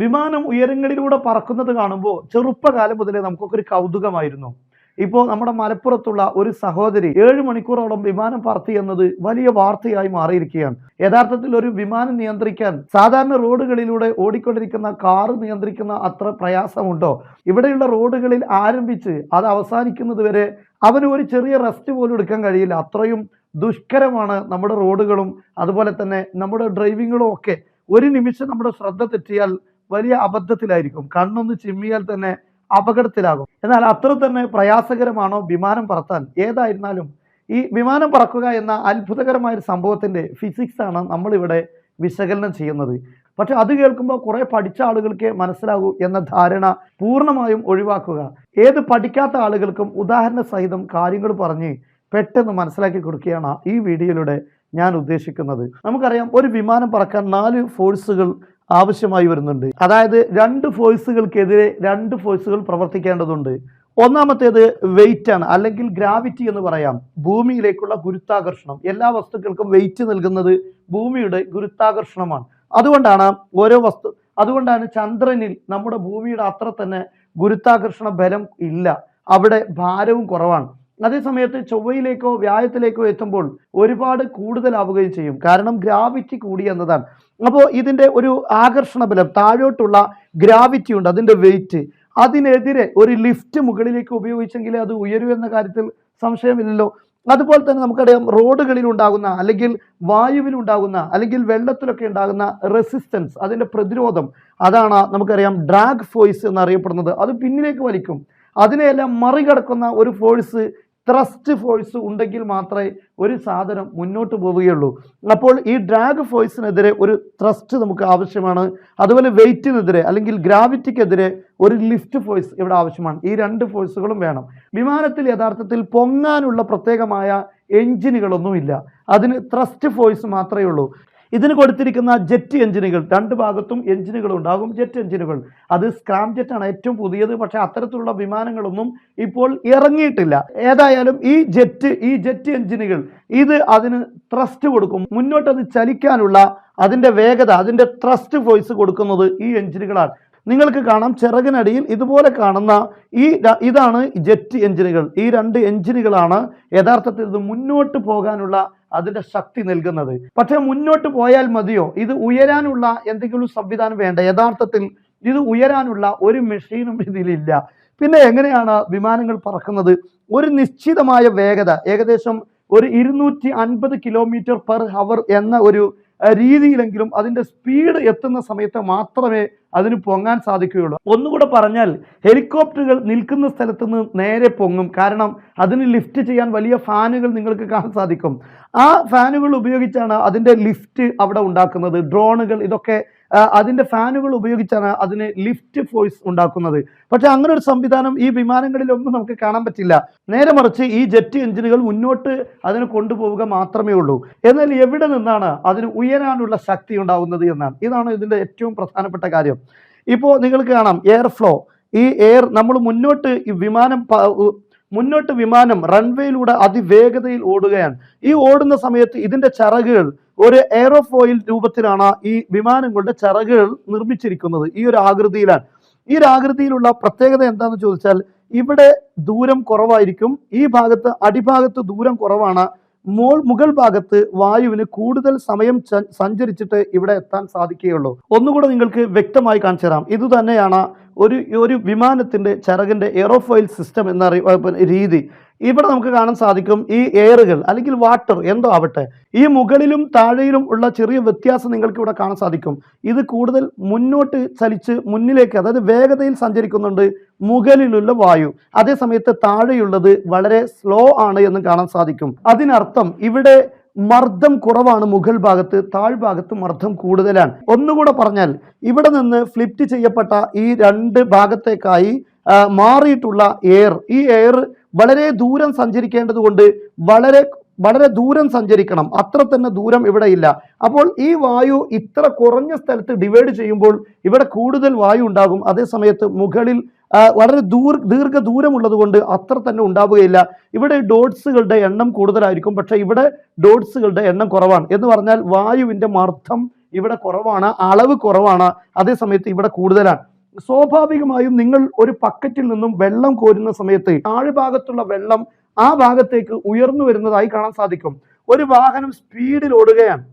വിമാനം ഉയരങ്ങളിലൂടെ പറക്കുന്നത് കാണുമ്പോൾ ചെറുപ്പകാലം മുതലേ നമുക്കൊക്കെ ഒരു കൗതുകമായിരുന്നു. ഇപ്പോൾ നമ്മുടെ മലപ്പുറത്തുള്ള ഒരു സഹോദരി ഏഴ് മണിക്കൂറോളം വിമാനം പറത്തി എന്നത് വലിയ വാർത്തയായി മാറിയിരിക്കുകയാണ്. യഥാർത്ഥത്തിൽ ഒരു വിമാനം നിയന്ത്രിക്കാൻ സാധാരണ റോഡുകളിലൂടെ ഓടിക്കൊണ്ടിരിക്കുന്ന കാറ് നിയന്ത്രിക്കുന്ന അത്ര പ്രയാസമുണ്ടോ? ഇവിടെയുള്ള റോഡുകളിൽ ആരംഭിച്ച് അത് അവസാനിക്കുന്നത് വരെ അവന് ഒരു ചെറിയ റെസ്റ്റ് പോലും എടുക്കാൻ കഴിയില്ല. അത്രയും ദുഷ്കരമാണ് നമ്മുടെ റോഡുകളും അതുപോലെ തന്നെ നമ്മുടെ ഡ്രൈവിങ്ങുകളും ഒക്കെ. ഒരു നിമിഷം നമ്മുടെ ശ്രദ്ധ തെറ്റിയാൽ വലിയ അബദ്ധത്തിലായിരിക്കും. കണ്ണൊന്ന് ചിമ്മിയാൽ തന്നെ അപകടത്തിലാകും. എന്നാൽ അത്ര തന്നെ പ്രയാസകരമാണോ വിമാനം പറത്താൻ? ഏതായിരുന്നാലും ഈ വിമാനം പറക്കുക എന്ന അത്ഭുതകരമായ ഒരു സംഭവത്തിന്റെ ഫിസിക്സ് ആണ് നമ്മളിവിടെ വിശകലനം ചെയ്യുന്നത്. പക്ഷെ അത് കേൾക്കുമ്പോൾ കുറേ പഠിച്ച ആളുകൾക്ക് മനസ്സിലാകൂ എന്ന ധാരണ പൂർണമായും ഒഴിവാക്കുക. ഏത് പഠിക്കാത്ത ആളുകൾക്കും ഉദാഹരണ സഹിതം കാര്യങ്ങൾ പറഞ്ഞ് പെട്ടെന്ന് മനസ്സിലാക്കി കൊടുക്കുകയാണ് ഈ വീഡിയോയിലൂടെ ഞാൻ ഉദ്ദേശിക്കുന്നത്. നമുക്കറിയാം ഒരു വിമാനം പറക്കാൻ നാല് ഫോഴ്സുകൾ ആവശ്യമായി വരുന്നുണ്ട്. അതായത് രണ്ട് ഫോഴ്സുകൾക്കെതിരെ രണ്ട് ഫോഴ്സുകൾ പ്രവർത്തിക്കേണ്ടതുണ്ട്. ഒന്നാമത്തേത് വെയിറ്റ് ആണ് അല്ലെങ്കിൽ ഗ്രാവിറ്റി എന്ന് പറയാം. ഭൂമിയിലേക്കുള്ള ഗുരുത്വാകർഷണം. എല്ലാ വസ്തുക്കൾക്കും വെയിറ്റ് നൽകുന്നത് ഭൂമിയുടെ ഗുരുത്വാകർഷണമാണ്. അതുകൊണ്ടാണ് ഓരോ വസ്തു അതുകൊണ്ടാണ് ചന്ദ്രനിൽ നമ്മുടെ ഭൂമിയുടെ അത്ര തന്നെ ഗുരുത്വാകർഷണ ബലം ഇല്ല. അവിടെ ഭാരവും കുറവാണ്. അതേസമയത്ത് ചൊവ്വയിലേക്കോ വ്യായത്തിലേക്കോ എത്തുമ്പോൾ ഒരുപാട് കൂടുതലാവുകയും ചെയ്യും. കാരണം ഗ്രാവിറ്റി കൂടി എന്നതാണ്. അപ്പോൾ ഇതിന്റെ ഒരു ആകർഷണ ബലം താഴോട്ടുള്ള ഗ്രാവിറ്റി ഉണ്ട് അതിന്റെ വെയിറ്റ് അതിനെതിരെ ഒരു ലിഫ്റ്റ് മുകളിലേക്ക് ഉപയോഗിച്ചെങ്കിൽ അത് ഉയരൂ എന്ന കാര്യത്തിൽ സംശയമില്ലല്ലോ. അതുപോലെ തന്നെ നമുക്കറിയാം റോഡുകളിൽ ഉണ്ടാകുന്ന അല്ലെങ്കിൽ വായുവിൽ ഉണ്ടാകുന്ന അല്ലെങ്കിൽ വെള്ളത്തിലൊക്കെ ഉണ്ടാകുന്ന റെസിസ്റ്റൻസ് അതിന്റെ പ്രതിരോധം അതാണ് നമുക്കറിയാം ഡ്രാഗ് ഫോഴ്സ് എന്നറിയപ്പെടുന്നത്. അത് പിന്നിലേക്ക് വലിക്കും. അതിനെയെല്ലാം മറികടക്കുന്ന ഒരു ഫോഴ്സ് ത്രസ്റ്റ് ഫോഴ്സ് ഉണ്ടെങ്കിൽ മാത്രമേ ഒരു സാധനം മുന്നോട്ട് പോവുകയുള്ളൂ. അപ്പോൾ ഈ ഡ്രാഗ് ഫോഴ്സിനെതിരെ ഒരു ത്രസ്റ്റ് നമുക്ക് ആവശ്യമാണ്. അതുപോലെ വെയിറ്റിനെതിരെ അല്ലെങ്കിൽ ഗ്രാവിറ്റിക്കെതിരെ ഒരു ലിഫ്റ്റ് ഫോഴ്സ് ഇവിടെ ആവശ്യമാണ്. ഈ രണ്ട് ഫോഴ്സുകളും വേണം. വിമാനത്തിൽ യഥാർത്ഥത്തിൽ പൊങ്ങാനുള്ള പ്രത്യേകമായ എഞ്ചിനുകളൊന്നുമില്ല അതിന് ത്രസ്റ്റ് ഫോഴ്സ് മാത്രമേ ഉള്ളൂ. ഇതിന് കൊടുത്തിരിക്കുന്ന ജെറ്റ് എഞ്ചിനുകൾ രണ്ട് ഭാഗത്തും എഞ്ചിനുകൾ ഉണ്ടാകും ജെറ്റ് എഞ്ചിനുകൾ. അത് സ്ക്രാം ജെറ്റാണ് ഏറ്റവും പുതിയത് പക്ഷേ അത്തരത്തിലുള്ള വിമാനങ്ങളൊന്നും ഇപ്പോൾ ഇറങ്ങിയിട്ടില്ല. ഏതായാലും ഈ ജെറ്റ് ഈ ജെറ്റ് എഞ്ചിനുകൾ ഇത് അതിന് ത്രസ്റ്റ് കൊടുക്കും. മുന്നോട്ട് അത് ചലിക്കാനുള്ള അതിന്റെ വേഗത അതിന്റെ ത്രസ്റ്റ് ഫോഴ്സ് കൊടുക്കുന്നത് ഈ എഞ്ചിനുകളാണ്. നിങ്ങൾക്ക് കാണാം ചിറകിനടിയിൽ ഇതുപോലെ കാണുന്ന ഈ ഇതാണ് ജെറ്റ് എഞ്ചിനുകൾ. ഈ രണ്ട് എഞ്ചിനുകളാണ് യഥാർത്ഥത്തിൽ ഇത് മുന്നോട്ട് പോകാനുള്ള അതിന്റെ ശക്തി നൽകുന്നത്. പക്ഷേ മുന്നോട്ട് പോയാൽ മതിയോ? ഇത് ഉയരാനുള്ള എന്തെങ്കിലും സംവിധാനം വേണ്ട. യഥാർത്ഥത്തിൽ ഇത് ഉയരാനുള്ള ഒരു മെഷീനും ഇതിലില്ല. പിന്നെ എങ്ങനെയാണ് വിമാനങ്ങൾ പറക്കുന്നത്? ഒരു നിശ്ചിതമായ വേഗത ഏകദേശം ഒരു ഇരുന്നൂറ്റി അൻപത് കിലോമീറ്റർ പെർ ഹവർ എന്ന ഒരു രീതിയിലെങ്കിലും അതിന്റെ സ്പീഡ് എത്തുന്ന സമയത്ത് മാത്രമേ അതിന് പൊങ്ങാൻ സാധിക്കുകയുള്ളൂ. ഒന്നുകൂടെ പറഞ്ഞാൽ ഹെലികോപ്റ്ററുകൾ നിൽക്കുന്ന സ്ഥലത്ത് നിന്ന് നേരെ പൊങ്ങും. കാരണം അതിന് ലിഫ്റ്റ് ചെയ്യാൻ വലിയ ഫാനുകൾ നിങ്ങൾക്ക് കാണാൻ സാധിക്കും. ആ ഫാനുകൾ ഉപയോഗിച്ചാണ് അതിന്റെ ലിഫ്റ്റ് അവിടെ ഉണ്ടാക്കുന്നത്. ഡ്രോണുകൾ ഇതൊക്കെ ആ, അതിന്റെ ഫാനുകൾ ഉപയോഗിച്ചാണ് അതിന് ലിഫ്റ്റ് ഫോഴ്സ് ഉണ്ടാക്കുന്നത്. പക്ഷെ അങ്ങനെ ഒരു സംവിധാനം ഈ വിമാനങ്ങളിലൊന്നും നമുക്ക് കാണാൻ പറ്റില്ല. നേരെ മറിച്ച് ഈ ജെറ്റ് എഞ്ചിനുകൾ മുന്നോട്ട് അതിന് കൊണ്ടുപോവുക മാത്രമേ ഉള്ളൂ. എന്നാൽ എവിടെ നിന്നാണ് അതിന് ഉയരാനുള്ള ശക്തി ഉണ്ടാകുന്നത് എന്നാണ്. ഇതാണ് ഇതിന്റെ ഏറ്റവും പ്രധാനപ്പെട്ട കാര്യം. ഇപ്പോൾ നിങ്ങൾക്ക് കാണാം എയർ ഫ്ലോ ഈ എയർ നമ്മൾ മുന്നോട്ട് ഈ വിമാനം മുന്നോട്ട് വിമാനം റൺവേയിലൂടെ അതിവേഗതയിൽ ഓടുകയാണ്. ഈ ഓടുന്ന സമയത്ത് ഇതിന്റെ ചിറകുകൾ ഒരു എയറോഫോയിൽ രൂപത്തിലാണ് ഈ വിമാനങ്ങളുടെ ചിറകുകൾ നിർമ്മിച്ചിരിക്കുന്നത്. ഈ ഒരു ആകൃതിയിലാണ്. ഈ ഒരു ആകൃതിയിലുള്ള പ്രത്യേകത എന്താണെന്ന് ചോദിച്ചാൽ ഇവിടെ ദൂരം കുറവായിരിക്കും. ഈ ഭാഗത്ത് അടിഭാഗത്ത് ദൂരം കുറവാണ്. മോൾ മുകൾ ഭാഗത്ത് വായുവിന് കൂടുതൽ സമയം സഞ്ചരിച്ചിട്ട് ഇവിടെ എത്താൻ സാധിക്കുകയുള്ളൂ. ഒന്നുകൂടെ നിങ്ങൾക്ക് വ്യക്തമായി കാണിച്ചു തരാം ഇത് തന്നെയാണ് ഒരു ഒരു വിമാനത്തിന്റെ ചരകിന്റെ എയറോഫോയിൽ സിസ്റ്റം എന്നറിയ രീതി. ഇവിടെ നമുക്ക് കാണാൻ സാധിക്കും ഈ എയറുകൾ അല്ലെങ്കിൽ വാട്ടർ എന്തോ ആവട്ടെ. ഈ മുകളിലും താഴെയിലും ഉള്ള ചെറിയ വ്യത്യാസം നിങ്ങൾക്ക് ഇവിടെ കാണാൻ സാധിക്കും. ഇത് കൂടുതൽ മുന്നോട്ട് ചലിച്ച് മുന്നിലേക്ക് അതായത് വേഗതയിൽ സഞ്ചരിക്കുന്നുണ്ട് മുകളിലുള്ള വായു. അതേ സമയത്ത് താഴെയുള്ളത് വളരെ സ്ലോ ആണ് എന്ന് കാണാൻ സാധിക്കും. അതിനർത്ഥം ഇവിടെ മർദ്ദം കുറവാണ് മുകൾ ഭാഗത്ത് താഴ്ഭാഗത്ത് മർദ്ദം കൂടുതലാണ്. ഒന്നുകൂടെ പറഞ്ഞാൽ ഇവിടെ നിന്ന് ഫ്ലിപ്റ്റ് ചെയ്യപ്പെട്ട ഈ രണ്ട് ഭാഗത്തേക്കായി മാറിയിട്ടുള്ള എയർ ഈ എയർ വളരെ ദൂരം സഞ്ചരിക്കേണ്ടതുകൊണ്ട് വളരെ വളരെ ദൂരം സഞ്ചരിക്കണം. അത്ര തന്നെ ദൂരം ഇവിടെ ഇല്ല. അപ്പോൾ ഈ വായു ഇത്ര കുറഞ്ഞ സ്ഥലത്ത് ഡിവൈഡ് ചെയ്യുമ്പോൾ ഇവിടെ കൂടുതൽ വായു ഉണ്ടാകും. അതേസമയത്ത് മുകളിൽ വളരെ ദൂർ ദീർഘ ദൂരമുള്ളതുകൊണ്ട് അത്ര തന്നെ ഉണ്ടാവുകയില്ല. ഇവിടെ ഡോട്ട്സുകളുടെ എണ്ണം കൂടുതലായിരിക്കും. പക്ഷേ ഇവിടെ ഡോട്ട്സുകളുടെ എണ്ണം കുറവാണ്. എന്ന് പറഞ്ഞാൽ വായുവിന്റെ മർദ്ദം ഇവിടെ കുറവാണ്. അളവ് കുറവാണ്. അതേസമയത്ത് ഇവിടെ കൂടുതലാണ്. സ്വാഭാവികമായും നിങ്ങൾ ഒരു പക്കറ്റിൽ നിന്നും വെള്ളം കോരുന്ന സമയത്ത് താഴ്ഭാഗത്തുള്ള വെള്ളം ആ ഭാഗത്തേക്ക് ഉയർന്നു വരുന്നതായി കാണാൻ സാധിക്കും. ഒരു വാഹനം സ്പീഡിൽ ഓടുകയാണ്.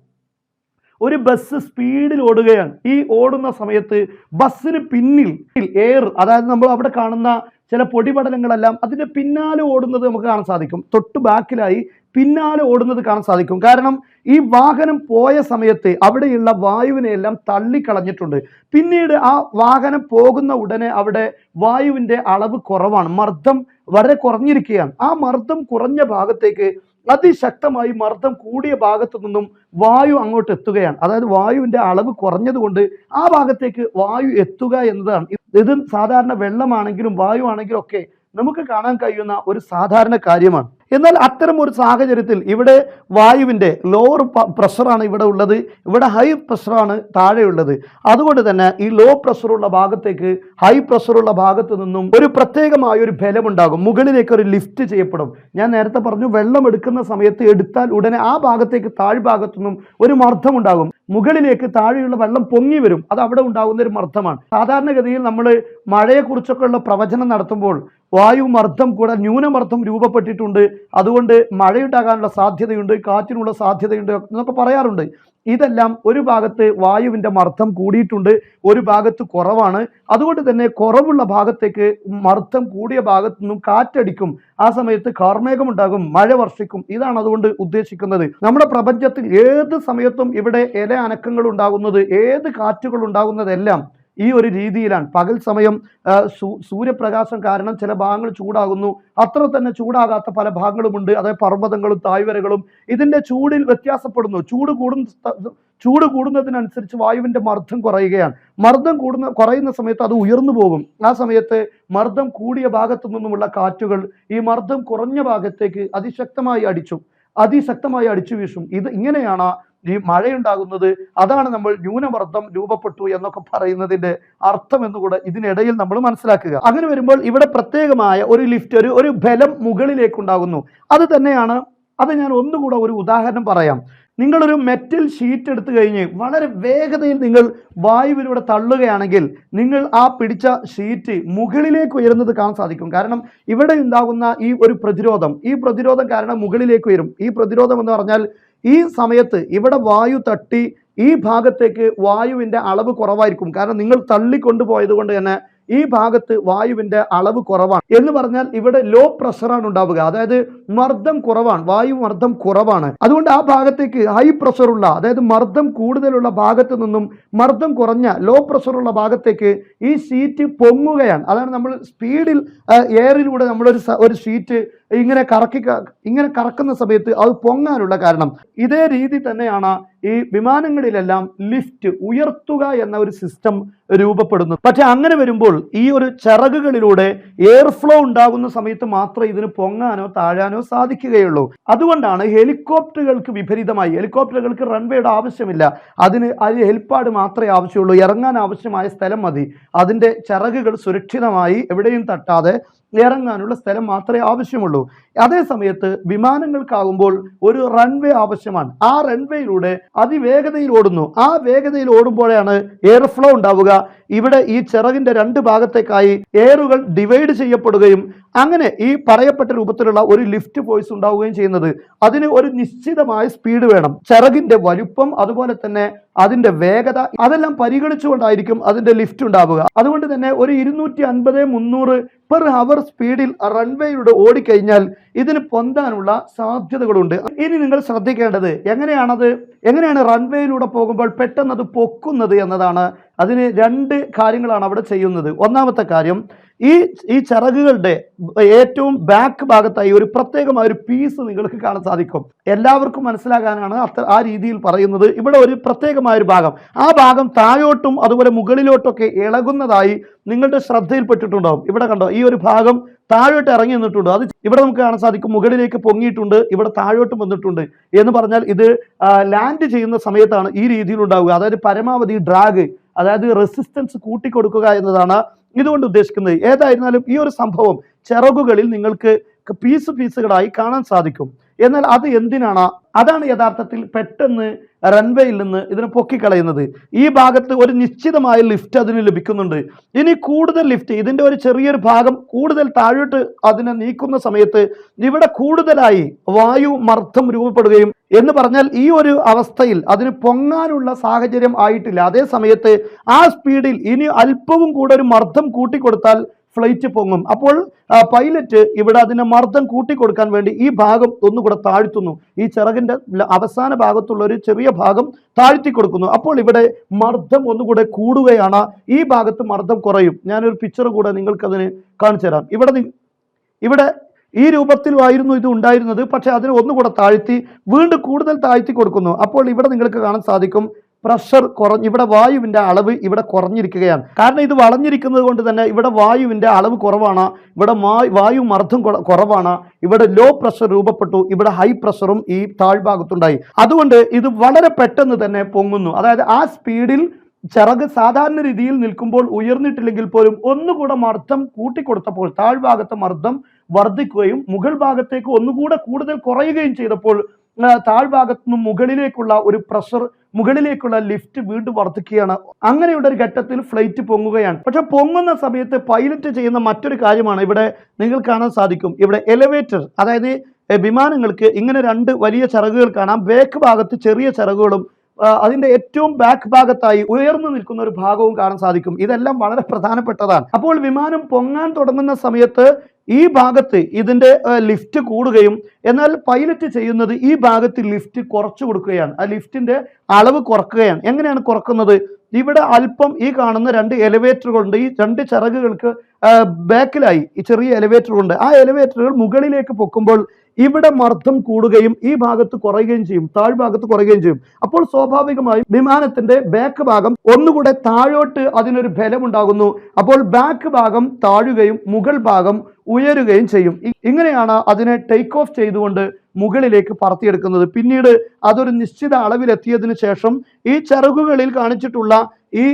ഒരു ബസ് സ്പീഡിൽ ഓടുകയാണ്. ഈ ഓടുന്ന സമയത്ത് ബസ്സിന് പിന്നിൽ എയർ അതായത് നമ്മൾ അവിടെ കാണുന്ന ചില പൊടിപടലങ്ങളെല്ലാം അതിന്റെ പിന്നാലെ ഓടുന്നത് നമുക്ക് കാണാൻ സാധിക്കും. തൊട്ട് ബാക്കിലായി പിന്നാലെ ഓടുന്നത് കാണാൻ സാധിക്കും. കാരണം ഈ വാഹനം പോയ സമയത്ത് അവിടെയുള്ള വായുവിനെ എല്ലാം തള്ളിക്കളഞ്ഞിട്ടുണ്ട്. പിന്നീട് ആ വാഹനം പോകുന്ന ഉടനെ അവിടെ വായുവിന്റെ അളവ് കുറവാണ്. മർദ്ദം വളരെ കുറഞ്ഞിരിക്കുകയാണ്. ആ മർദ്ദം കുറഞ്ഞ ഭാഗത്തേക്ക് അതിശക്തമായി മർദ്ദം കൂടിയ ഭാഗത്തു നിന്നും വായു അങ്ങോട്ട് എത്തുകയാണ്. അതായത് വായുവിന്റെ അളവ് കുറഞ്ഞതുകൊണ്ട് ആ ഭാഗത്തേക്ക് വായു എത്തുക എന്നതാണ്. ഇത് സാധാരണ വെള്ളമാണെങ്കിലും വായു ആണെങ്കിലും ഒക്കെ നമുക്ക് കാണാൻ കഴിയുന്ന ഒരു സാധാരണ കാര്യമാണ്. എന്നാൽ അത്തരം ഒരു സാഹചര്യത്തിൽ ഇവിടെ വായുവിന്റെ ലോവർ പ്രഷറാണ് ഇവിടെ ഉള്ളത്. ഇവിടെ ഹൈ പ്രഷറാണ് താഴെയുള്ളത്. അതുകൊണ്ട് തന്നെ ഈ ലോ പ്രഷറുള്ള ഭാഗത്തേക്ക് ഹൈ പ്രഷറുള്ള ഭാഗത്ത് നിന്നും ഒരു പ്രത്യേകമായ ഒരു ബലമുണ്ടാകും. മുകളിലേക്ക് ഒരു ലിഫ്റ്റ് ചെയ്യപ്പെടും. ഞാൻ നേരത്തെ പറഞ്ഞു വെള്ളം എടുക്കുന്ന സമയത്ത് എടുത്താൽ ഉടനെ ആ ഭാഗത്തേക്ക് താഴ്ഭാഗത്തു നിന്നും ഒരു മർദ്ദം ഉണ്ടാകും. മുകളിലേക്ക് താഴെയുള്ള വെള്ളം പൊങ്ങി വരും. അത് അവിടെ ഉണ്ടാകുന്ന ഒരു മർദ്ദമാണ്. സാധാരണഗതിയിൽ നമ്മൾ മഴയെക്കുറിച്ചൊക്കെയുള്ള പ്രവചനം നടത്തുമ്പോൾ വായു മർദ്ദം കൂടെ ന്യൂനമർദ്ദം രൂപപ്പെട്ടിട്ടുണ്ട്. അതുകൊണ്ട് മഴയുണ്ടാകാനുള്ള സാധ്യതയുണ്ട് കാറ്റിനുള്ള സാധ്യതയുണ്ട് എന്നൊക്കെ പറയാറുണ്ട്. ഇതെല്ലാം ഒരു ഭാഗത്ത് വായുവിന്റെ മർദ്ദം കൂടിയിട്ടുണ്ട് ഒരു ഭാഗത്ത് കുറവാണ്. അതുകൊണ്ട് തന്നെ കുറവുള്ള ഭാഗത്തേക്ക് മർദ്ദം കൂടിയ ഭാഗത്തു നിന്നും കാറ്റടിക്കും. ആ സമയത്ത് കാർമേഘമുണ്ടാകും മഴ വർഷിക്കും. ഇതാണ് അതുകൊണ്ട് ഉദ്ദേശിക്കുന്നത്. നമ്മുടെ പ്രപഞ്ചത്തിൽ ഏത് സമയത്തും ഇവിടെ ഇല അനക്കങ്ങൾ ഉണ്ടാകുന്നത് ഏത് കാറ്റുകൾ ഉണ്ടാകുന്നതെല്ലാം ഈ ഒരു രീതിയിലാണ്. പകൽ സമയം സൂര്യപ്രകാശം കാരണം ചില ഭാഗങ്ങൾ ചൂടാകുന്നു. അത്ര തന്നെ ചൂടാകാത്ത പല ഭാഗങ്ങളുമുണ്ട്. അതായത് പർവതങ്ങളും താഴ്വരകളും. ഇതിന്റെ ചൂടിൽ വ്യത്യാസപ്പെടുന്നു. ചൂട് കൂടുന്ന ചൂട് കൂടുന്നതിനനുസരിച്ച് വായുവിന്റെ മർദ്ദം കുറയുകയാണ്. മർദ്ദം കൂടുന്ന കുറയുന്ന സമയത്ത് അത് ഉയർന്നു പോകും. ആ സമയത്ത് മർദ്ദം കൂടിയ ഭാഗത്തു നിന്നുമുള്ള കാറ്റുകൾ ഈ മർദ്ദം കുറഞ്ഞ ഭാഗത്തേക്ക് അതിശക്തമായി അടിച്ചു. അതിശക്തമായി അടിച്ചു വീശും. ഇത് ഇങ്ങനെയാണ് ഈ മഴയുണ്ടാകുന്നത് അതാണ് നമ്മൾ ന്യൂനമർദ്ദം രൂപപ്പെട്ടു എന്നൊക്കെ പറയുന്നതിന്റെ അർത്ഥം എന്നുകൂടെ ഇതിനിടയിൽ നമ്മൾ മനസ്സിലാക്കുക. അങ്ങനെ വരുമ്പോൾ ഇവിടെ പ്രത്യേകമായ ഒരു ലിഫ്റ്റ് ഒരു ഒരു ബലം മുകളിലേക്ക് ഉണ്ടാകുന്നു അത് തന്നെയാണ് അത് ഞാൻ ഒന്നുകൂടെ ഒരു ഉദാഹരണം പറയാം. നിങ്ങളൊരു മെറ്റൽ ഷീറ്റ് എടുത്തു കഴിഞ്ഞ് വളരെ വേഗതയിൽ നിങ്ങൾ വായുവിലൂടെ തള്ളുകയാണെങ്കിൽ നിങ്ങൾ ആ പിടിച്ച ഷീറ്റ് മുകളിലേക്ക് ഉയരുന്നത് കാണാൻ സാധിക്കും. കാരണം ഇവിടെ ഉണ്ടാകുന്ന ഈ ഒരു പ്രതിരോധം ഈ പ്രതിരോധം കാരണം മുകളിലേക്ക് ഉയരും. ഈ പ്രതിരോധം എന്ന് പറഞ്ഞാൽ ഈ സമയത്ത് ഇവിടെ വായു തട്ടി ഈ ഭാഗത്തേക്ക് വായുവിന്റെ അളവ് കുറവായിരിക്കും. കാരണം നിങ്ങൾ തള്ളിക്കൊണ്ടുപോയത് കൊണ്ട് തന്നെ ഈ ഭാഗത്ത് വായുവിന്റെ അളവ് കുറവാണ്. എന്ന് പറഞ്ഞാൽ ഇവിടെ ലോ പ്രഷറാണ് ഉണ്ടാവുക. അതായത് മർദ്ദം കുറവാണ്. വായു മർദ്ദം കുറവാണ്. അതുകൊണ്ട് ആ ഭാഗത്തേക്ക് ഹൈ പ്രഷറുള്ള അതായത് മർദ്ദം കൂടുതലുള്ള ഭാഗത്ത് നിന്നും മർദ്ദം കുറഞ്ഞ ലോ പ്രഷറുള്ള ഭാഗത്തേക്ക് ഈ സീറ്റ് പൊങ്ങുകയാണ്. അതാണ് നമ്മൾ സ്പീഡിൽ എയറിലൂടെ നമ്മളൊരു ഒരു സീറ്റ് ഇങ്ങനെ കറക്കി ഇങ്ങനെ കറക്കുന്ന സമയത്ത് അത് പൊങ്ങാനുള്ള കാരണം. ഇതേ രീതി തന്നെയാണ് ഈ വിമാനങ്ങളിലെല്ലാം ലിഫ്റ്റ് ഉയർത്തുക എന്ന ഒരു സിസ്റ്റം രൂപപ്പെടുന്നു പക്ഷെ അങ്ങനെ വരുമ്പോൾ ഈ ഒരു ചിറകുകളിലൂടെ എയർ ഫ്ലോ ഉണ്ടാകുന്ന സമയത്ത് മാത്രമേ ഇതിന് പൊങ്ങാനോ താഴാനോ സാധിക്കുകയുള്ളൂ. അതുകൊണ്ടാണ് ഹെലികോപ്റ്ററുകൾക്ക് വിപരീതമായി ഹെലികോപ്റ്ററുകൾക്ക് റൺവേയുടെ ആവശ്യമില്ല. അതിന് അതിന് ഹെൽപ്പാഡ് മാത്രമേ ആവശ്യമുള്ളൂ. ഇറങ്ങാൻ ആവശ്യമായ സ്ഥലം മതി. അതിന്റെ ചിറകുകൾ സുരക്ഷിതമായി എവിടെയും തട്ടാതെ ഇറങ്ങാനുള്ള സ്ഥലം മാത്രമേ ആവശ്യമുള്ളൂ. അതേ സമയത്ത് വിമാനങ്ങൾക്കാകുമ്പോൾ ഒരു റൺവേ ആവശ്യമാണ്. ആ റൺവേയിലൂടെ അതിവേഗതയിൽ ഓടുന്നു. ആ വേഗതയിൽ ഓടുമ്പോഴാണ് എയർ ഫ്ലോ ഉണ്ടാവുക. ഇവിടെ ഈ ചിറകിന്റെ രണ്ട് ഭാഗത്തേക്കായി എയറുകൾ ഡിവൈഡ് ചെയ്യപ്പെടുകയും അങ്ങനെ ഈ പറയപ്പെട്ട രൂപത്തിലുള്ള ഒരു ലിഫ്റ്റ് ഫോഴ്സ് ഉണ്ടാവുകയും ചെയ്യുന്നത്. അതിന് ഒരു നിശ്ചിതമായ സ്പീഡ് വേണം. ചിറകിന്റെ വലുപ്പം അതുപോലെ തന്നെ അതിന്റെ വേഗത അതെല്ലാം പരിഗണിച്ചുകൊണ്ടായിരിക്കും അതിന്റെ ലിഫ്റ്റ് ഉണ്ടാവുക. അതുകൊണ്ട് തന്നെ ഒരു ഇരുന്നൂറ്റി അൻപത് മുന്നൂറ് പെർ ഹവർ സ്പീഡിൽ റൺവേയുടെ ഓടിക്കഴിഞ്ഞാൽ ഇതിന് പൊന്താനുള്ള സാധ്യതകളുണ്ട്. ഇനി നിങ്ങൾ ശ്രദ്ധിക്കേണ്ടത് എങ്ങനെയാണത്? എങ്ങനെയാണ് റൺവേയിലൂടെ പോകുമ്പോൾ പെട്ടെന്ന് അത് പൊക്കുന്നത് എന്നതാണ് അതിന് രണ്ട് കാര്യങ്ങളാണ് അവിടെ ചെയ്യുന്നത്. ഒന്നാമത്തെ കാര്യം ഈ ഈ ചിറകുകളുടെ ഏറ്റവും ബാക്ക് ഭാഗത്തായി ഒരു പ്രത്യേകമായ ഒരു പീസ് നിങ്ങൾക്ക് കാണാൻ സാധിക്കും. എല്ലാവർക്കും മനസ്സിലാകാനാണ് അത്ര ആ രീതിയിൽ പറയുന്നത്. ഇവിടെ ഒരു പ്രത്യേകമായ ഒരു ഭാഗം. ആ ഭാഗം താഴോട്ടും അതുപോലെ മുകളിലോട്ടൊക്കെ ഇളകുന്നതായി നിങ്ങളുടെ ശ്രദ്ധയിൽപ്പെട്ടിട്ടുണ്ടാവും. ഇവിടെ കണ്ടോ ഈ ഒരു ഭാഗം താഴോട്ട് ഇറങ്ങി നിന്നിട്ടുണ്ട്. അത് ഇവിടെ നമുക്ക് കാണാൻ സാധിക്കും. മുകളിലേക്ക് പൊങ്ങിയിട്ടുണ്ട് ഇവിടെ താഴോട്ട് വന്നിട്ടുണ്ട് എന്ന് പറഞ്ഞാൽ ഇത് ലാൻഡ് ചെയ്യുന്ന സമയത്താണ് ഈ രീതിയിൽ ഉണ്ടാവുക അതായത് പരമാവധി ഡ്രാഗ് അതായത് റെസിസ്റ്റൻസ് കൂട്ടിക്കൊടുക്കുക എന്നതാണ് ഇതുകൊണ്ട് ഉദ്ദേശിക്കുന്നത്. ഏതായിരുന്നാലും ഈ ഒരു സംഭവം ചിറകുകളിൽ നിങ്ങൾക്ക് പീസ് പീസുകളായി കാണാൻ സാധിക്കും. എന്നാൽ അത് എന്തിനാണ്? അതാണ് യഥാർത്ഥത്തിൽ പെട്ടെന്ന് റൺവേയിൽ നിന്ന് ഇതിനെ പൊക്കിക്കളയുന്നത്. ഈ ഭാഗത്ത് ഒരു നിശ്ചിതമായ ലിഫ്റ്റ് അതിന് ലഭിക്കുന്നുണ്ട്. ഇനി കൂടുതൽ ലിഫ്റ്റ് ഇതിന്റെ ഒരു ചെറിയൊരു ഭാഗം കൂടുതൽ താഴോട്ട് അതിനെ നീക്കുന്ന സമയത്ത് ഇവിടെ കൂടുതലായി വായു മർദ്ദം രൂപപ്പെടുകയും എന്ന് പറഞ്ഞാൽ ഈ ഒരു അവസ്ഥയിൽ അതിന് പൊങ്ങാനുള്ള സാഹചര്യം ആയിട്ടില്ല. അതേ സമയത്ത് ആ സ്പീഡിൽ ഇനി അല്പവും കൂടെ ഒരു മർദ്ദം കൂട്ടിക്കൊടുത്താൽ ഫ്ലൈറ്റ് പൊങ്ങും. അപ്പോൾ പൈലറ്റ് ഇവിടെ അതിനെ മർദ്ദം കൂട്ടിക്കൊടുക്കാൻ വേണ്ടി ഈ ഭാഗം ഒന്നുകൂടെ താഴ്ത്തുന്നു. ഈ ചിറകിന്റെ അവസാന ഭാഗത്തുള്ള ഒരു ചെറിയ ഭാഗം താഴ്ത്തി കൊടുക്കുന്നു അപ്പോൾ ഇവിടെ മർദ്ദം ഒന്നുകൂടെ കൂടുകയാണ്. ഈ ഭാഗത്ത് മർദ്ദം കുറയും. ഞാനൊരു പിക്ചർ കൂടെ നിങ്ങൾക്കതിന് കാണിച്ചു തരാം. ഇവിടെ ഇവിടെ ഈ രൂപത്തിലായിരുന്നു ഇത് ഉണ്ടായിരുന്നത്. പക്ഷെ അതിനെ ഒന്നുകൂടെ താഴ്ത്തി വീണ്ടും കൂടുതൽ താഴ്ത്തി കൊടുക്കുന്നു അപ്പോൾ ഇവിടെ നിങ്ങൾക്ക് കാണാൻ സാധിക്കും. പ്രഷർ കുറഞ്ഞ് ഇവിടെ വായുവിന്റെ അളവ് ഇവിടെ കുറഞ്ഞിരിക്കുകയാണ്. കാരണം ഇത് വളഞ്ഞിരിക്കുന്നത് കൊണ്ട് തന്നെ ഇവിടെ വായുവിന്റെ അളവ് കുറവാണ് ഇവിടെ വായു മർദ്ദം കുറവാണ് ഇവിടെ ലോ പ്രഷർ രൂപപ്പെട്ടു ഇവിടെ ഹൈ പ്രഷറും ഈ താഴ്ഭാഗത്തുണ്ടായി. അതുകൊണ്ട് ഇത് വളരെ പെട്ടെന്ന് തന്നെ പൊങ്ങുന്നു. അതായത് ആ സ്പീഡിൽ ചിറക് സാധാരണ രീതിയിൽ നിൽക്കുമ്പോൾ ഉയർന്നിട്ടില്ലെങ്കിൽ പോലും ഒന്നുകൂടെ മർദ്ദം കൂട്ടിക്കൊടുത്തപ്പോൾ താഴ്ഭാഗത്തെ മർദ്ദം വർദ്ധിക്കുകയും മുകൾ ഭാഗത്തേക്ക് ഒന്നുകൂടെ കൂടുതൽ കുറയുകയും ചെയ്തപ്പോൾ താഴ്ഭാഗത്തു നിന്നും മുകളിലേക്കുള്ള ഒരു പ്രഷർ മുകളിലേക്കുള്ള ലിഫ്റ്റ് വീണ്ടും വർദ്ധിക്കുകയാണ്. അങ്ങനെയുള്ള ഒരു ഘട്ടത്തിൽ ഫ്ലൈറ്റ് പൊങ്ങുകയാണ്. പക്ഷെ പൊങ്ങുന്ന സമയത്ത് പൈലറ്റ് ചെയ്യുന്ന മറ്റൊരു കാര്യമാണ് ഇവിടെ നിങ്ങൾ കാണാൻ സാധിക്കും. ഇവിടെ എലവേറ്റർ അതായത് വിമാനങ്ങൾക്ക് ഇങ്ങനെ രണ്ട് വലിയ ചിറകുകൾ കാണാം. ബാക്ക് ഭാഗത്ത് ചെറിയ ചിറകുകളും അതിന്റെ ഏറ്റവും ബാക്ക് ഭാഗത്തായി ഉയർന്നു നിൽക്കുന്ന ഒരു ഭാഗവും കാണാൻ സാധിക്കും. ഇതെല്ലാം വളരെ പ്രധാനപ്പെട്ടതാണ്. അപ്പോൾ വിമാനം പൊങ്ങാൻ തുടങ്ങുന്ന സമയത്ത് ഈ ഭാഗത്ത് ഇതിന്റെ ലിഫ്റ്റ് കൂടുകയും എന്നാൽ പൈലറ്റ് ചെയ്യുന്നത് ഈ ഭാഗത്ത് ലിഫ്റ്റ് കുറച്ചു കൊടുക്കുകയാണ്. ആ ലിഫ്റ്റിന്റെ അളവ് കുറക്കുകയാണ്. എങ്ങനെയാണ് കുറക്കുന്നത്? ഇവിടെ അല്പം ഈ കാണുന്ന രണ്ട് എലിവേറ്ററുകളുണ്ട് ഈ രണ്ട് ചിറകുകൾക്ക് ബാക്കിലായി ഈ ചെറിയ എലിവേറ്ററുണ്ട് ആ എലിവേറ്ററുകൾ മുകളിലേക്ക് പൊക്കുമ്പോൾ ഇവിടെ മർദ്ദം കൂടുകയും ഈ ഭാഗത്ത് കുറയുകയും ചെയ്യും താഴ്ഭാഗത്ത് കുറയുകയും ചെയ്യും. അപ്പോൾ സ്വാഭാവികമായും വിമാനത്തിന്റെ ബാക്ക് ഭാഗം ഒന്നുകൂടെ താഴോട്ട് അതിനൊരു ബലമുണ്ടാകുന്നു. അപ്പോൾ ബാക്ക് ഭാഗം താഴുകയും മുകൾ ഭാഗം ഉയരുകയും ചെയ്യും. ഇങ്ങനെയാണ് അതിനെ ടേക്ക് ഓഫ് ചെയ്തുകൊണ്ട് മുകളിലേക്ക് പറത്തിയെടുക്കുന്നത്. പിന്നീട് അതൊരു നിശ്ചിത അളവിലെത്തിയതിനു ശേഷം ഈ ചിറകുകളിൽ കാണിച്ചിട്ടുള്ള ഈ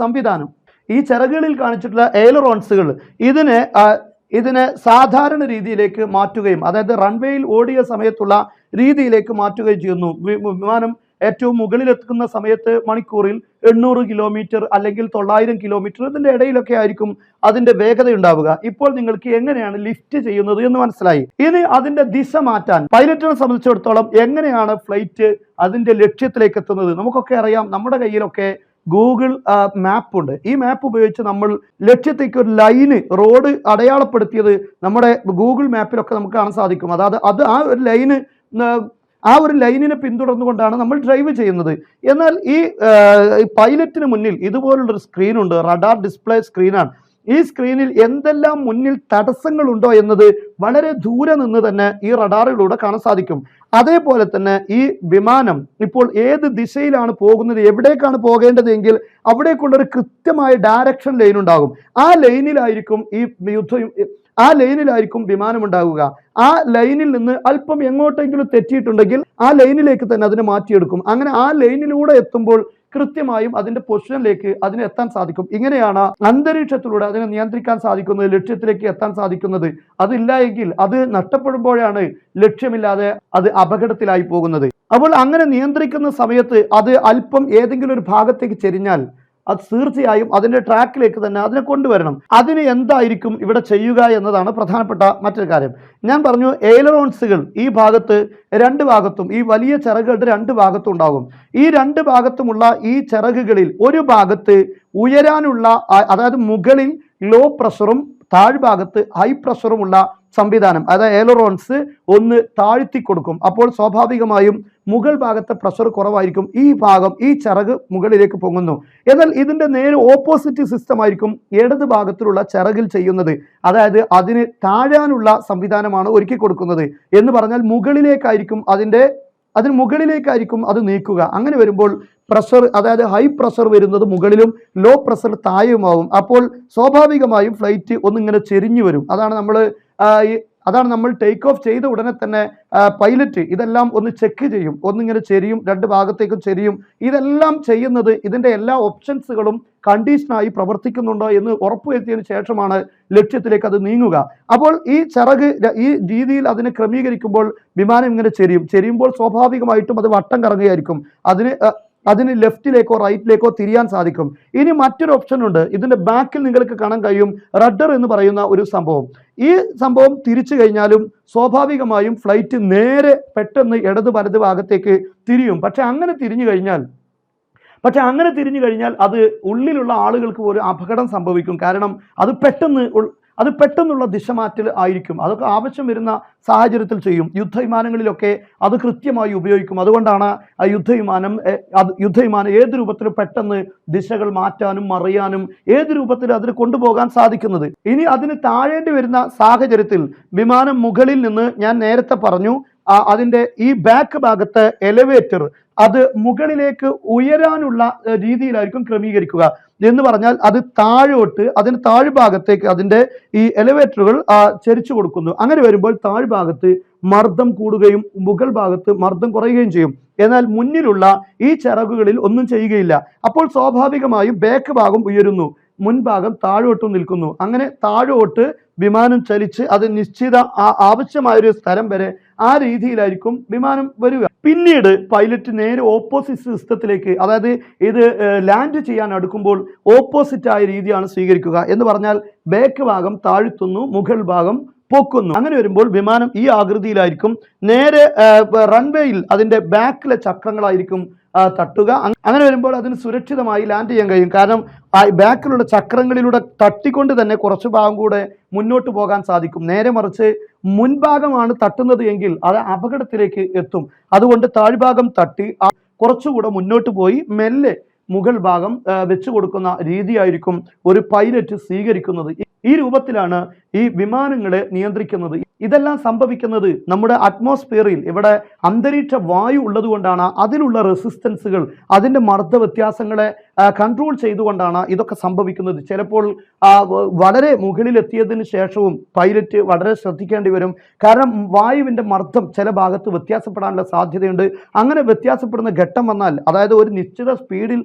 സംവിധാനം ഈ ചിറകുകളിൽ കാണിച്ചിട്ടുള്ള എയലറോൺസുകൾ ഇതിനെ ഇതിനെ സാധാരണ രീതിയിലേക്ക് മാറ്റുകയും അതായത് റൺവേയിൽ ഓടിയ സമയത്തുള്ള രീതിയിലേക്ക് മാറ്റുകയും ചെയ്യുന്നു. വിമാനം ഏറ്റവും മുകളിലെത്തുന്ന സമയത്ത് മണിക്കൂറിൽ എണ്ണൂറ് കിലോമീറ്റർ അല്ലെങ്കിൽ തൊള്ളായിരം കിലോമീറ്റർ ഇതിന്റെ ഇടയിലൊക്കെ ആയിരിക്കും അതിന്റെ വേഗത ഉണ്ടാവുക ഇപ്പോൾ നിങ്ങൾക്ക് എങ്ങനെയാണ് ലിഫ്റ്റ് ചെയ്യുന്നത് എന്ന് മനസ്സിലായി. ഇനി അതിന്റെ ദിശ മാറ്റാൻ പൈലറ്റിനെ സംബന്ധിച്ചിടത്തോളം എങ്ങനെയാണ് ഫ്ലൈറ്റ് അതിന്റെ ലക്ഷ്യത്തിലേക്ക് എത്തുന്നത്? നമുക്കൊക്കെ അറിയാം നമ്മുടെ കയ്യിലൊക്കെ ഗൂഗിൾ മാപ്പ് ഉണ്ട്. ഈ മാപ്പ് ഉപയോഗിച്ച് നമ്മൾ ലക്ഷ്യത്തേക്ക് ഒരു ലൈന് റോഡ് അടയാളപ്പെടുത്തിയത് നമ്മുടെ ഗൂഗിൾ മാപ്പിലൊക്കെ നമുക്ക് കാണാൻ സാധിക്കും. അതായത് അത് ആ ഒരു ലൈന് ആ ഒരു ലൈനിനെ പിന്തുടർന്നുകൊണ്ടാണ് നമ്മൾ ഡ്രൈവ് ചെയ്യുന്നത്. എന്നാൽ ഈ പൈലറ്റിന് മുന്നിൽ ഇതുപോലുള്ളൊരു സ്ക്രീനുണ്ട് റഡാർ ഡിസ്പ്ലേ സ്ക്രീനാണ് ഈ സ്ക്രീനിൽ എന്തെല്ലാം മുന്നിൽ തടസ്സങ്ങളുണ്ടോ എന്നത് വളരെ ദൂരെ നിന്ന് തന്നെ ഈ റഡാറിലൂടെ കാണാൻ സാധിക്കും. അതേപോലെ തന്നെ ഈ വിമാനം ഇപ്പോൾ ഏത് ദിശയിലാണ് പോകുന്നത് എവിടേക്കാണ് പോകേണ്ടത് എങ്കിൽ അവിടേക്കുള്ള ഒരു കൃത്യമായ ഡയറക്ഷൻ ലൈൻ ഉണ്ടാകും. ആ ലൈനിലായിരിക്കും ഈ യുദ്ധ ആ ലൈനിലായിരിക്കും വിമാനം ഉണ്ടാകുക ആ ലൈനിൽ നിന്ന് അല്പം എങ്ങോട്ടെങ്കിലും തെറ്റിയിട്ടുണ്ടെങ്കിൽ ആ ലൈനിലേക്ക് തന്നെ അതിനെ മാറ്റിയെടുക്കും. അങ്ങനെ ആ ലൈനിലൂടെ എത്തുമ്പോൾ കൃത്യമായും അതിന്റെ പൊസിഷനിലേക്ക് അതിനെ എത്താൻ സാധിക്കും. ഇങ്ങനെയാണ് അന്തരീക്ഷത്തിലൂടെ അതിനെ നിയന്ത്രിക്കാൻ സാധിക്കുന്നത് ലക്ഷ്യത്തിലേക്ക് എത്താൻ സാധിക്കുന്നത്. അതില്ല എങ്കിൽ അത് നഷ്ടപ്പെടുമ്പോഴാണ് ലക്ഷ്യമില്ലാതെ അത് അപകടത്തിലായി പോകുന്നത്. അപ്പോൾ അങ്ങനെ നിയന്ത്രിക്കുന്ന സമയത്ത് അത് അല്പം ഏതെങ്കിലും ഒരു ഭാഗത്തേക്ക് ചെരിഞ്ഞാൽ അത് തീർച്ചയായും അതിന്റെ ട്രാക്കിലേക്ക് തന്നെ അതിനെ കൊണ്ടുവരണം. അതിന് എന്തായിരിക്കും ഇവിടെ ചെയ്യുക എന്നതാണ് പ്രധാനപ്പെട്ട മറ്റൊരു കാര്യം. ഞാൻ പറഞ്ഞു എയിലോൺസുകൾ ഈ ഭാഗത്ത് രണ്ട് ഭാഗത്തും ഈ വലിയ ചിറകുകളുടെ രണ്ട് ഭാഗത്തും ഉണ്ടാകും. ഈ രണ്ട് ഭാഗത്തുമുള്ള ഈ ചിറകുകളിൽ ഒരു ഭാഗത്ത് ഉയരാനുള്ള അതായത് മുകളിൽ ലോ പ്രഷറും താഴ്ഭാഗത്ത് ഹൈ പ്രഷറുമുള്ള സംവിധാനം അതായത് എയിലോൺസ് ഒന്ന് താഴ്ത്തി കൊടുക്കും. അപ്പോൾ സ്വാഭാവികമായും മുകൾ ഭാഗത്തെ പ്രഷർ കുറവായിരിക്കും. ഈ ഭാഗം ഈ ചിറക് മുകളിലേക്ക് പൊങ്ങുന്നു. എന്നാൽ ഇതിന്റെ നേരെ ഓപ്പോസിറ്റ് സിസ്റ്റം ആയിരിക്കും ഇടത് ഭാഗത്തിലുള്ള ചിറകിൽ ചെയ്യുന്നത്. അതായത് അതിന് താഴാനുള്ള സംവിധാനമാണ് ഒരുക്കി കൊടുക്കുന്നത്. എന്ന് പറഞ്ഞാൽ മുകളിലേക്കായിരിക്കും അതിന്റെ അതിന് മുകളിലേക്കായിരിക്കും അത് നീക്കുക. അങ്ങനെ വരുമ്പോൾ പ്രഷർ അതായത് ഹൈ പ്രഷർ വരുന്നത് മുകളിലും ലോ പ്രഷർ താഴെയുമാവും. അപ്പോൾ സ്വാഭാവികമായും ഫ്ലൈറ്റ് ഒന്നിങ്ങനെ ചെരിഞ്ഞു വരും. അതാണ് നമ്മൾ അതാണ് നമ്മൾ ടേക്ക് ഓഫ് ചെയ്ത ഉടനെ തന്നെ പൈലറ്റ് ഇതെല്ലാം ഒന്ന് ചെക്ക് ചെയ്യും. ഒന്നിങ്ങനെ ചെരിയും രണ്ട് ഭാഗത്തേക്കും ചെരിയും. ഇതെല്ലാം ചെയ്യുന്നത് ഇതിന്റെ എല്ലാ ഓപ്ഷൻസുകളും കണ്ടീഷനായി പ്രവർത്തിക്കുന്നുണ്ടോ എന്ന് ഉറപ്പുവരുത്തിയതിനു ശേഷമാണ് ലക്ഷ്യത്തിലേക്ക് അത് നീങ്ങുക. അപ്പോൾ ഈ ചിറക് ഈ രീതിയിൽ അതിനെ ക്രമീകരിക്കുമ്പോൾ വിമാനം ഇങ്ങനെ ചെരിയും. ചെരിയുമ്പോൾ സ്വാഭാവികമായിട്ടും അത് വട്ടം കറങ്ങുകയായിരിക്കും. അതിന് അതിന് ലെഫ്റ്റിലേക്കോ റൈറ്റിലേക്കോ തിരിയാൻ സാധിക്കും. ഇനി മറ്റൊരു ഓപ്ഷൻ ഉണ്ട്. ഇതിന്റെ ബാക്കിൽ നിങ്ങൾക്ക് കാണാൻ കഴിയും റഡർ എന്ന് പറയുന്ന ഒരു സംഭവം. ഈ സംഭവം തിരിച്ചു കഴിഞ്ഞാലും സ്വാഭാവികമായും ഫ്ലൈറ്റ് നേരെ പെട്ടെന്ന് ഇടത് വലത് ഭാഗത്തേക്ക് തിരിയും. പക്ഷെ അങ്ങനെ തിരിഞ്ഞു കഴിഞ്ഞാൽ പക്ഷെ അങ്ങനെ തിരിഞ്ഞു കഴിഞ്ഞാൽ അത് ഉള്ളിലുള്ള ആളുകൾക്ക് ഒരു അപകടം സംഭവിക്കും. കാരണം അത് പെട്ടെന്ന് അത് പെട്ടെന്നുള്ള ദിശമാറ്റൽ ആയിരിക്കും. അതൊക്കെ ആവശ്യം വരുന്ന സാഹചര്യത്തിൽ ചെയ്യും. യുദ്ധവിമാനങ്ങളിലൊക്കെ അത് കൃത്യമായി ഉപയോഗിക്കും. അതുകൊണ്ടാണ് ആ യുദ്ധവിമാനം യുദ്ധവിമാനം ഏത് രൂപത്തിൽ പെട്ടെന്ന് ദിശകൾ മാറ്റാനും മറിയാനും ഏത് രൂപത്തിൽ അതിന് കൊണ്ടുപോകാൻ സാധിക്കുന്നത്. ഇനി അതിന് താഴേണ്ടി വരുന്ന സാഹചര്യത്തിൽ വിമാനം മുകളിൽ നിന്ന് ഞാൻ നേരത്തെ പറഞ്ഞു അതിന്റെ ഈ ബാക്ക് ഭാഗത്ത് എലവേറ്റർ അത് മുകളിലേക്ക് ഉയരാനുള്ള രീതിയിലായിരിക്കും ക്രമീകരിക്കുക. എന്ന് പറഞ്ഞാൽ അത് താഴോട്ട് അതിന് താഴ്ഭാഗത്തേക്ക് അതിന്റെ ഈ എലവേറ്ററുകൾ ചരിച്ചു കൊടുക്കുന്നു. അങ്ങനെ വരുമ്പോൾ താഴ്ഭാഗത്ത് മർദ്ദം കൂടുകയും മുകൾ ഭാഗത്ത് മർദ്ദം കുറയുകയും ചെയ്യും. എന്നാൽ മുന്നിലുള്ള ഈ ചിറകുകളിൽ ഒന്നും ചെയ്യുകയില്ല. അപ്പോൾ സ്വാഭാവികമായും ബാക്ക് ഭാഗം ഉയരുന്നു. മുൻഭാഗം താഴോട്ടും നിൽക്കുന്നു. അങ്ങനെ താഴോട്ട് വിമാനം ചലിച്ച് അത് നിശ്ചിത ആ- ആവശ്യമായൊരു സ്ഥലം വരെ ആ രീതിയിലായിരിക്കും വിമാനം വരിക. പിന്നീട് പൈലറ്റ് നേരെ ഓപ്പോസിറ്റ് സിസ്റ്റത്തിലേക്ക് അതായത് ഇത് ലാൻഡ് ചെയ്യാൻ അടുക്കുമ്പോൾ ഓപ്പോസിറ്റ് ആയ രീതിയാണ് സ്വീകരിക്കുക എന്ന് പറഞ്ഞാൽ ബാക്ക് ഭാഗം താഴ്ത്തുന്നു മുകൾ ഭാഗം പൊക്കുന്നു. അങ്ങനെ വരുമ്പോൾ വിമാനം ഈ ആകൃതിയിലായിരിക്കും. നേരെ റൺവേയിൽ അതിന്റെ ബാക്കിലെ ചക്രങ്ങളായിരിക്കും തട്ടുക. അങ്ങനെ വരുമ്പോൾ അതിന് സുരക്ഷിതമായി ലാൻഡ് ചെയ്യാൻ കഴിയും. കാരണം ബാക്കിലുള്ള ചക്രങ്ങളിലൂടെ തട്ടിക്കൊണ്ട് തന്നെ കുറച്ച് ഭാഗം കൂടെ മുന്നോട്ട് പോകാൻ സാധിക്കും. നേരെ മറിച്ച് മുൻഭാഗമാണ് തട്ടുന്നത് എങ്കിൽ അത് അപകടത്തിലേക്ക് എത്തും. അതുകൊണ്ട് താഴ്ഭാഗം തട്ടി കുറച്ചുകൂടെ മുന്നോട്ട് പോയി മെല്ലെ മുകൾ ഭാഗം വെച്ചു കൊടുക്കുന്ന രീതിയായിരിക്കും ഒരു പൈലറ്റ് സ്വീകരിക്കുന്നത്. ഈ- രൂപത്തിലാണ് ഈ വിമാനങ്ങളെ നിയന്ത്രിക്കുന്നത്. ഇതെല്ലാം സംഭവിക്കുന്നത് നമ്മുടെ അറ്റ്മോസ്ഫിയറിൽ ഇവിടെ അന്തരീക്ഷ വായു ഉള്ളതുകൊണ്ടാണ് അതിലുള്ള റെസിസ്റ്റൻസുകൾ അതിന്റെ മർദ്ദ വ്യത്യാസങ്ങളെ കൺട്രോൾ ചെയ്തുകൊണ്ടാണ് ഇതൊക്കെ സംഭവിക്കുന്നത്. ചിലപ്പോൾ വളരെ മുകളിലെത്തിയതിന് ശേഷവും പൈലറ്റ് വളരെ ശ്രദ്ധിക്കേണ്ടി വരും. കാരണം വായുവിന്റെ മർദ്ദം ചില ഭാഗത്ത് വ്യത്യാസപ്പെടാനുള്ള സാധ്യതയുണ്ട്. അങ്ങനെ വ്യത്യാസപ്പെടുന്ന ഘട്ടം വന്നാൽ അതായത് ഒരു നിശ്ചിത സ്പീഡിൽ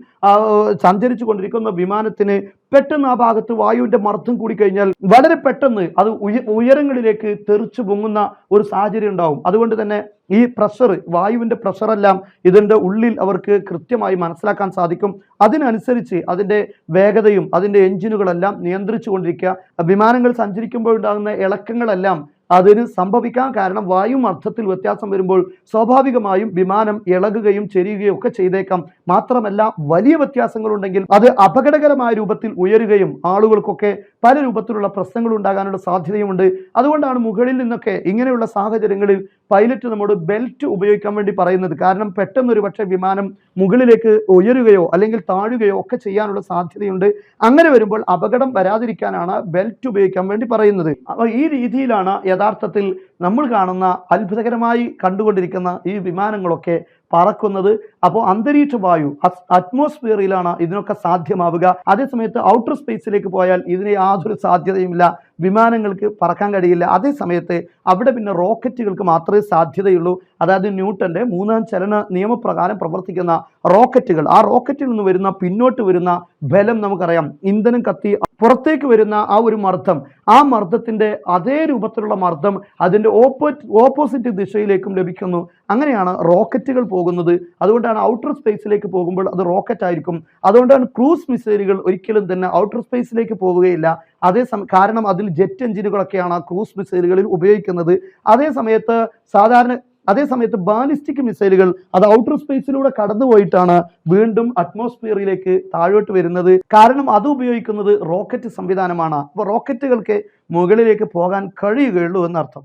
സഞ്ചരിച്ചു കൊണ്ടിരിക്കുന്ന വിമാനത്തിന് പെട്ടെന്ന് ആ ഭാഗത്ത് വായുവിന്റെ മർദ്ദം കൂടി കഴിഞ്ഞാൽ വളരെ പെട്ടെന്ന് അത് ഉയരങ്ങളിലേക്ക് തെറിച്ചു പൊങ്ങുന്ന ഒരു സാഹചര്യം ഉണ്ടാവും. അതുകൊണ്ട് തന്നെ ഈ പ്രഷർ വായുവിന്റെ പ്രഷറെല്ലാം ഇതിന്റെ ഉള്ളിൽ അവർക്ക് കൃത്യമായി മനസ്സിലാക്കാൻ സാധിക്കും. അതിനനുസരിച്ച് അതിന്റെ വേഗതയും അതിന്റെ എഞ്ചിനുകളെല്ലാം നിയന്ത്രിച്ചു കൊണ്ടിരിക്കുക. വിമാനങ്ങൾ സഞ്ചരിക്കുമ്പോൾ ഉണ്ടാകുന്ന ഇളക്കങ്ങളെല്ലാം അതിന് സംഭവിക്കാൻ കാരണം വായു അർത്ഥത്തിൽ വ്യത്യാസം വരുമ്പോൾ സ്വാഭാവികമായും വിമാനം ഇളകുകയും ചെരിയുകയും ഒക്കെ ചെയ്തേക്കാം. മാത്രമല്ല വലിയ വ്യത്യാസങ്ങളുണ്ടെങ്കിൽ അത് അപകടകരമായ രൂപത്തിൽ ഉയരുകയും ആളുകൾക്കൊക്കെ പല രൂപത്തിലുള്ള പ്രശ്നങ്ങൾ ഉണ്ടാകാനുള്ള സാധ്യതയുമുണ്ട്. അതുകൊണ്ടാണ് മുകളിൽ നിന്നൊക്കെ ഇങ്ങനെയുള്ള സാഹചര്യങ്ങളിൽ പൈലറ്റ് നമ്മോട് ബെൽറ്റ് ഉപയോഗിക്കാൻ വേണ്ടി പറയുന്നത്. കാരണം പെട്ടെന്ന് ഒരു പക്ഷേ വിമാനം മുകളിലേക്ക് ഉയരുകയോ അല്ലെങ്കിൽ താഴുകയോ ഒക്കെ ചെയ്യാനുള്ള സാധ്യതയുണ്ട്. അങ്ങനെ വരുമ്പോൾ അപകടം വരാതിരിക്കാനാണ് ബെൽറ്റ് ഉപയോഗിക്കാൻ വേണ്ടി പറയുന്നത്. അപ്പോൾ ഈ രീതിയിലാണ് യഥാർത്ഥത്തിൽ നമ്മൾ കാണുന്ന അത്ഭുതകരമായി കണ്ടുകൊണ്ടിരിക്കുന്ന ഈ വിമാനങ്ങളൊക്കെ പറക്കുന്നത്. അപ്പോൾ അന്തരീക്ഷ വായു അറ്റ്മോസ്ഫിയറിലാണ് ഇതിനൊക്കെ സാധ്യമാവുക. അതേസമയത്ത് ഔട്ടർ സ്പേസിലേക്ക് പോയാൽ ഇതിന് യാതൊരു സാധ്യതയുമില്ല. വിമാനങ്ങൾക്ക് പറക്കാൻ കഴിയില്ല. അതേ സമയത്ത് അവിടെ പിന്നെ റോക്കറ്റുകൾക്ക് മാത്രമേ സാധ്യതയുള്ളൂ. അതായത് ന്യൂട്ടന്റെ മൂന്നാം ചലന നിയമപ്രകാരം പ്രവർത്തിക്കുന്ന റോക്കറ്റുകൾ. ആ റോക്കറ്റിൽ നിന്ന് വരുന്ന പിന്നോട്ട് വരുന്ന ബലം നമുക്കറിയാം. ഇന്ധനം കത്തി പുറത്തേക്ക് വരുന്ന ആ ഒരു മർദ്ദം. ആ മർദ്ദത്തിന്റെ അതേ രൂപത്തിലുള്ള മർദ്ദം അതിന്റെ ഓപ്പോ ഓപ്പോസിറ്റ് ദിശയിലേക്കും ലഭിക്കുന്നു. അങ്ങനെയാണ് റോക്കറ്റുകൾ പോകുന്നത്. അതുകൊണ്ടാണ് ഔട്ടർ സ്പേസിലേക്ക് പോകുമ്പോൾ അത് റോക്കറ്റ് ആയിരിക്കും അതുകൊണ്ടാണ് ക്രൂസ് മിസൈലുകൾ ഒരിക്കലും തന്നെ ഔട്ടർ സ്പേസിലേക്ക് പോവുകയില്ല. അതേ സമയം കാരണം അതിൽ ജെറ്റ് എഞ്ചിനുകളൊക്കെയാണ് ക്രൂസ് മിസൈലുകളിൽ ഉപയോഗിക്കുന്നത്. അതേ സമയത്ത് സാധാരണ അതേസമയത്ത് ബാലിസ്റ്റിക് മിസൈലുകൾ അത് ഔട്ടർ സ്പേസിലൂടെ കടന്നുപോയിട്ടാണ് വീണ്ടും അറ്റ്മോസ്ഫിയറിലേക്ക് താഴോട്ട് വരുന്നത്. കാരണം അത് ഉപയോഗിക്കുന്നത് റോക്കറ്റ് സംവിധാനമാണ്. അപ്പോൾ റോക്കറ്റുകൾക്ക് മുകളിലേക്ക് പോകാൻ കഴിയുകയുള്ളൂ എന്നർത്ഥം.